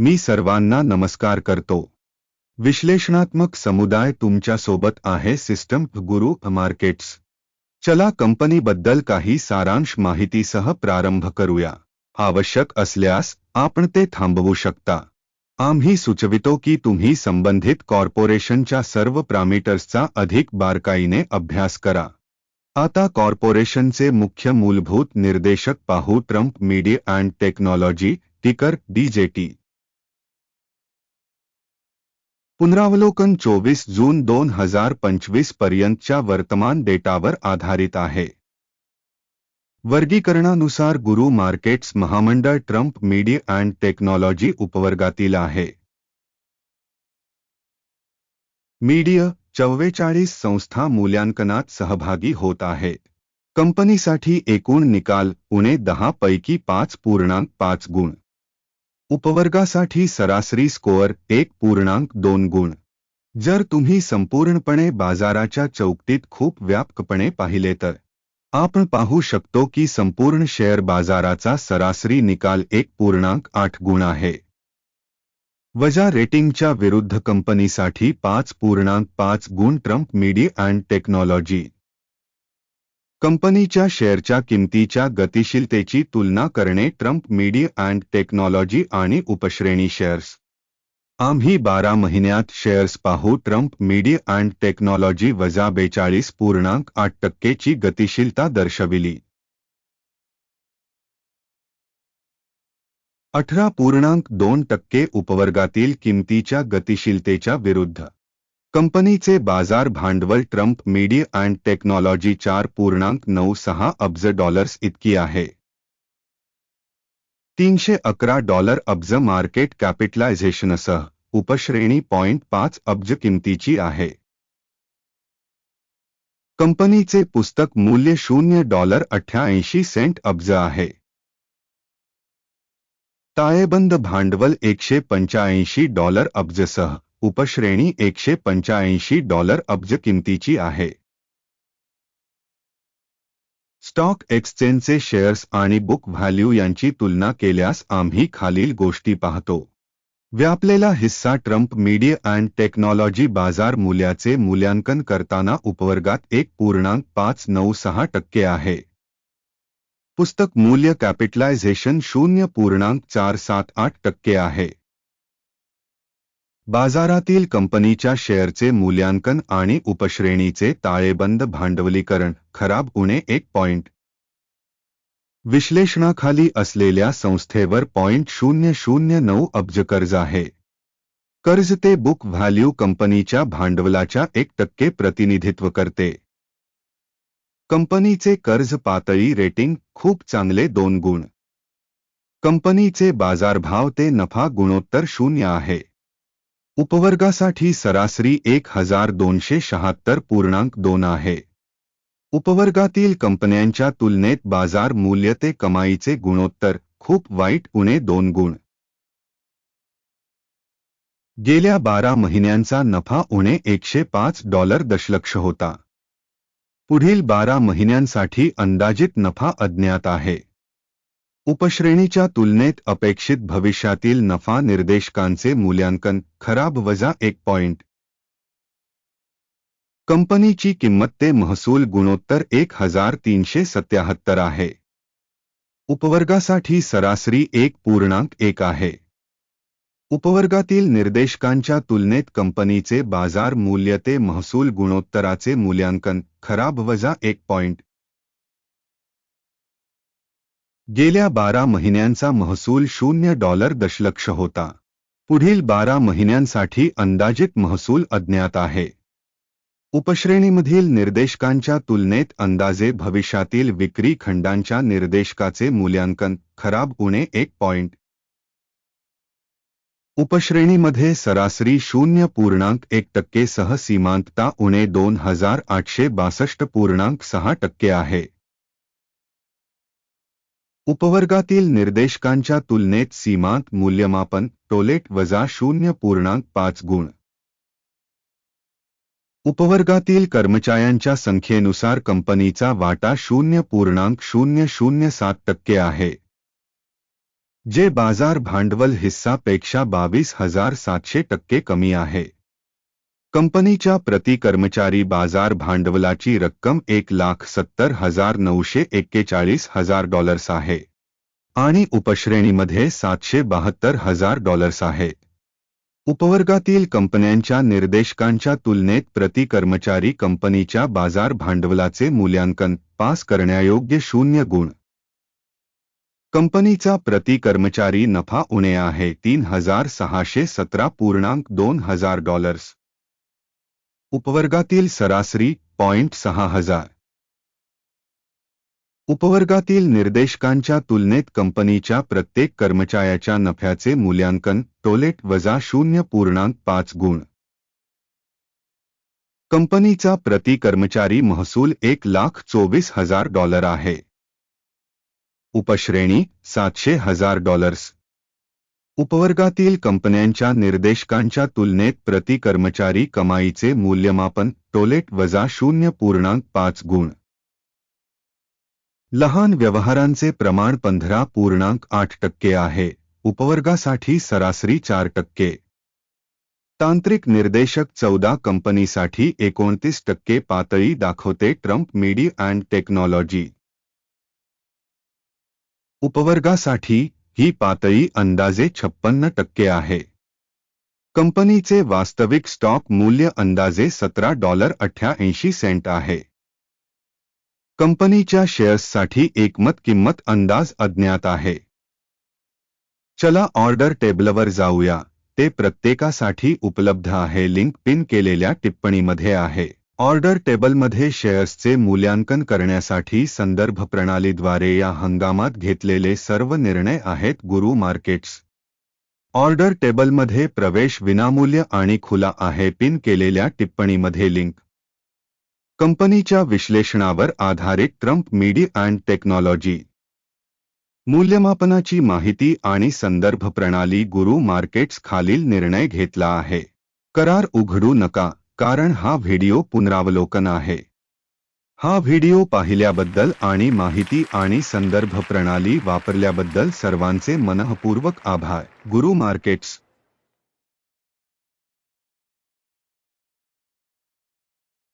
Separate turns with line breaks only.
मी सर्वांना नमस्कार करतो. विश्लेषणात्मक समुदाय तुमच्या सोबत आहे सिस्टम गुरु मार्केट्स. चला कंपनीबद्दल काही सारांश माहितीसह प्रारंभ करूया. आवश्यक असल्यास आपण ते थांबवू शकता. आम्ही सुचवितो की तुम्ही संबंधित कॉर्पोरेशनच्या सर्व पॅरामीटर्सचा अधिक बारकाईने अभ्यास करा. आता कॉर्पोरेशनचे मुख्य मूलभूत निर्देशक पाहू Trump media and technology, ticker, DJT. पुनरावलोकन चोवीस जून दोन हजार पंचवीस पर्यंतच्या वर्तमान डेटावर आधारित आहे. वर्गीकरणानुसार गुरु मार्केट्स महामंडळ ट्रम्प मीडिया अँड टेक्नॉलॉजी उपवर्गातील आहे. मीडिया चव्वेचाळीस संस्था मूल्यांकनात सहभागी होत आहेत कंपनीसाठी एकूण निकाल उणे दहा पैकी पाच पूर्णांक पाच गुण. उपवर्गासाठी सरासरी स्कोअर एक पूर्णांक दोन गुण. जर तुम्ही संपूर्णपणे बाजाराच्या चौकटीत खूप व्यापकपणे पाहिले तर. आपण पाहू शकतो की संपूर्ण शेअर बाजाराचा सरासरी निकाल एक पूर्णांक आठ गुण आहे. वजा रेटिंगच्या विरुद्ध कंपनीसाठी पाच पूर्णांक पाच गुण ट्रम्प मीडिया अँड टेक्नॉलॉजी. कंपनीच्या शेअरच्या किमतीच्या गतिशीलतेची तुलना करणे ट्रम्प मीडिया अँड टेक्नॉलॉजी आणि उपश्रेणी शेअर्स. आम्ही बारा महिन्यात शेअर्स पाहू ट्रम्प मीडिया अँड टेक्नॉलॉजी वजा बेचाळीस पूर्णांक आठ टक्केची गतिशीलता दर्शविली. अठरा पूर्णांक दोन टक्के उपवर्गातील किमतीच्या गतिशीलतेच्या विरुद्ध कंपनीचे बाजार भांडवल ट्रम्प मीडिया अँड टेक्नॉलॉजी चार पूर्णांक नऊ सहा अब्ज डॉलर्स इतकी आहे. तीनशे अकरा डॉलर अब्ज मार्केट कॅपिटलायझेशनसह उपश्रेणी पॉइंट पाच अब्ज किमतीची आहे. कंपनीचे पुस्तक मूल्य शून्य डॉलर अठ्ठ्याऐंशी सेंट अब्ज आहे. ताळेबंद भांडवल एकशे पंच्याऐंशी डॉलर अब्जसह उपश्रेणी एकशे पंच्याऐंशी डॉलर अब्ज किमतीची आहे. स्टॉक एक्सचेंजचे शेअर्स आणि बुक व्हॅल्यू यांची तुलना केल्यास आम्ही खालील गोष्टी पाहतो. व्यापलेला हिस्सा ट्रम्प मीडिया अँड टेक्नॉलॉजी बाजार मूल्याचे मूल्यांकन करताना उपवर्गात एक पूर्णांक पाच नऊ सहा टक्के आहे. पुस्तक मूल्य कॅपिटलायझेशन शून्य पूर्णांक चार सात आठ टक्के आहे. बाजारातील कंपनीच्या शेअरचे मूल्यांकन आणि उपश्रेणीचे ताळेबंद भांडवलीकरण खराब उणे एक पॉइंट. विश्लेषणाखाली असलेल्या संस्थेवर पॉइंट शून्य शून्य नऊ अब्ज कर्ज आहे. कर्ज ते बुक व्हॅल्यू कंपनीच्या भांडवलाच्या एक टक्के प्रतिनिधित्व करते. कंपनीचे कर्ज पातळी रेटिंग खूप चांगले दोन गुण. कंपनीचे बाजारभाव ते नफा गुणोत्तर शून्य आहे. उपवर्गासाठी सरासरी एक हजार दोनशे शहात्तर पूर्णांक दोन आहे. उपवर्गातील कंपन्यांच्या तुलनेत बाजार मूल्य ते कमाईचे गुणोत्तर खूप वाईट उणे दोन गुण. गेल्या बारा महिन्यांचा नफा उणे एकशे पाच डॉलर दशलक्ष होता. पुढील बारा महिन्यांसाठी अंदाजित नफा अज्ञात आहे. उपश्रेणीच्या तुलनेत अपेक्षित भविष्यातील नफा निर्देशकांचे मूल्यांकन खराब वजा एक पॉइंट. कंपनीची किंमत ते महसूल गुणोत्तर एक हजार तीनशे सत्याहत्तर आहे. उपवर्गासाठी सरासरी एक पूर्णांक एक आहे. उपवर्गातील निर्देशकांच्या तुलनेत कंपनीचे बाजार मूल्य ते महसूल गुणोत्तराचे मूल्यांकन खराब वजा एक पॉइंट. गेल्या बारा महिन्यांचा महसूल शून्य डॉलर दशलक्ष होता. पुढील बारा महिन्यांसाठी अंदाजित महसूल अज्ञात आहे. उपश्रेणीमधील निर्देशकांच्या तुलनेत अंदाजे भविष्यातील विक्री खंडांच्या निर्देशकाचे मूल्यांकन खराब उणे एक पॉइंट. उपश्रेणीमध्ये सरासरी शून्य पूर्णांक एक टक्के सह सीमांतता उणे दोन हज़ार आठशे बासष्ट पूर्णांक सहा टक्के आहे. उपवर्गातील निर्देशकांच्या तुलनेत सीमांत मूल्यमापन टोलेट वजा शून्य पूर्णांक पाच गुण. उपवर्गातील कर्मचाऱ्यांच्या संख्येनुसार कंपनीचा वाटा शून्य पूर्णांक शून्य शून्य सात टक्के आहे. जे बाज़ार भांडवल हिस्सापेक्षा बावीस हज़ार सातशे टक्के कमी आहे. कंपनीच्या प्रति कर्मचारी बाजार भांडवलाची रक्कम एक लाख सत्तर हजार नऊशे एक्केचाळीस हजार डॉलर्स आहे. आणि उपश्रेणीमध्ये सातशे बहात्तर हजार डॉलर्स आहे. उपवर्गातील कंपन्यांच्या निर्देशकांच्या तुलनेत प्रति कर्मचारी कंपनीच्या बाजार भांडवलाचे मूल्यांकन पास करण्यायोग्य शून्य गुण. कंपनीचा प्रति कर्मचारी नफा उणे आहे तीन हजार सहाशे सतरा पूर्णांक दोन हजार डॉलर्स. उपवर्गातील सरासरी पॉइंट सहा हजार. उपवर्गातील निर्देशकांच्या तुलनेत कंपनीच्या प्रत्येक कर्मचाऱ्याच्या नफ्याचे मूल्यांकन टोलेट वजा शून्य पूर्णांक पाच गुण. कंपनीचा प्रति कर्मचारी महसूल एक लाख चोवीस हजार डॉलर आहे. उपश्रेणी सातशे हजार डॉलर्स. उपवर्गातील कंपन्यांच्या निर्देशकांच्या तुलनेत प्रति कर्मचारी कमाईचे मूल्यमापन टोलेट वजा शून्य पूर्णांक पाच गुण. लहान व्यवहारांचे प्रमाण पंधरा पूर्णांक आठ टक्के आहे उपवर्गासाठी सरासरी चार टक्के. तांत्रिक निर्देशक चौदा कंपनीसाठी एकोणतीस टक्के पातळी दाखवते ट्रम्प मीडिया अँड टेक्नॉलॉजी. उपवर्गासाठी ही पातळी अंदाजे छप्पन्न टक्के आहे. कंपनीचे वास्तविक स्टॉक मूल्य अंदाजे सतरा डॉलर अठ्ठ्याऐंशी सेंट आहे. कंपनीच्या शेअर्ससाठी एकमत किंमत अंदाज अज्ञात आहे. चला ऑर्डर टेबलवर जाऊया, ते प्रत्येकासाठी उपलब्ध आहे लिंक पिन केलेल्या टिप्पणीमध्ये आहे. ऑर्डर टेबलमध्ये शेअर्सचे मूल्यांकन करण्यासाठी संदर्भ प्रणालीद्वारे या हंगामात घेतलेले सर्व निर्णय आहेत गुरु मार्केट्स. ऑर्डर टेबलमध्ये प्रवेश विनामूल्य आणि खुला आहे पिन केलेल्या टिप्पणीमध्ये लिंक. कंपनीच्या विश्लेषणावर आधारित ट्रम्प मीडी अँड टेक्नॉलॉजी. मूल्यमापनाची माहिती आणि संदर्भ प्रणाली गुरु मार्केट्स खालील निर्णय घेतला आहे. करार उघडू नका. कारण हा व्हिडिओ पुनरावलोकन आहे. हा व्हिडिओ पाहिल्याबद्दल आणि माहिती आणि संदर्भ प्रणाली वापरल्याबद्दल सर्वांचे मनःपूर्वक आभार. गुरु मार्केट्स